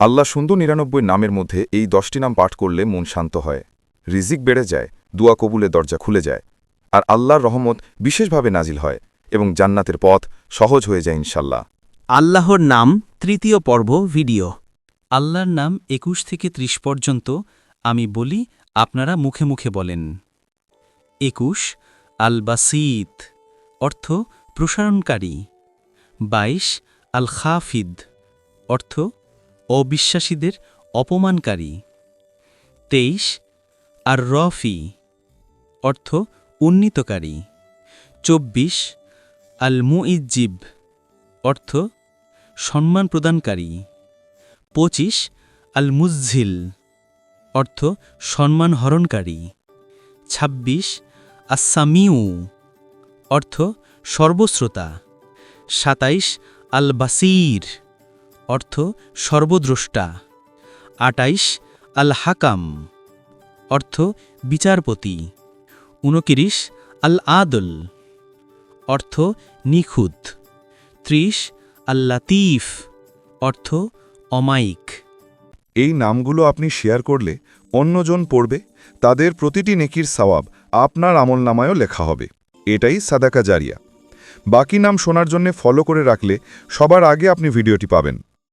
আল্লাহ সুন্দর নিরানব্বই নামের মধ্যে এই দশটি নাম পাঠ করলে মন শান্ত হয়। রিজিক বেড়ে যায়, দুয়া কবুলের দরজা খুলে যায়, আর আল্লাহর রহমত বিশেষভাবে নাজিল হয় এবং জান্নাতের পথ সহজ হয়ে যায় ইনশাল্লাহ। আল্লাহর নাম, তৃতীয় পর্ব, ভিডিও। আল্লাহর নাম একুশ থেকে ত্রিশ পর্যন্ত আমি বলি, আপনারা মুখে মুখে বলেন। একুশ আল বাসিত অর্থ প্রসারণকারী। বাইশ আল খাফিদ অর্থ অবিশ্বাসীদের অপমানকারী। তেইশ, আর রফি, অর্থ উন্নীতকারী। চব্বিশ, আল মুইজ্জিব অর্থ সম্মান প্রদানকারী। পঁচিশ, আল মুজ্জিল, অর্থ সম্মান হরণকারী। ছাব্বিশ আসামিউ অর্থ সর্বশ্রোতা। সাতাইশ, আল বাসির। অর্থ সর্বদ্রষ্টা। আটাইশ আল হাকাম অর্থ বিচারপতি। উনকিরিশ আল আদল অর্থ নিখুঁত। ত্রিশ আল লাতিফ অর্থ অমায়িক। এই নামগুলো আপনি শেয়ার করলে অন্যজন পড়বে, তাদের প্রতিটি নেকির সওয়াব আপনার আমল নামায়ও লেখা হবে। এটাই সাদাকা জারিয়া। বাকি নাম শোনার জন্য ফলো করে রাখলে সবার আগে আপনি ভিডিওটি পাবেন।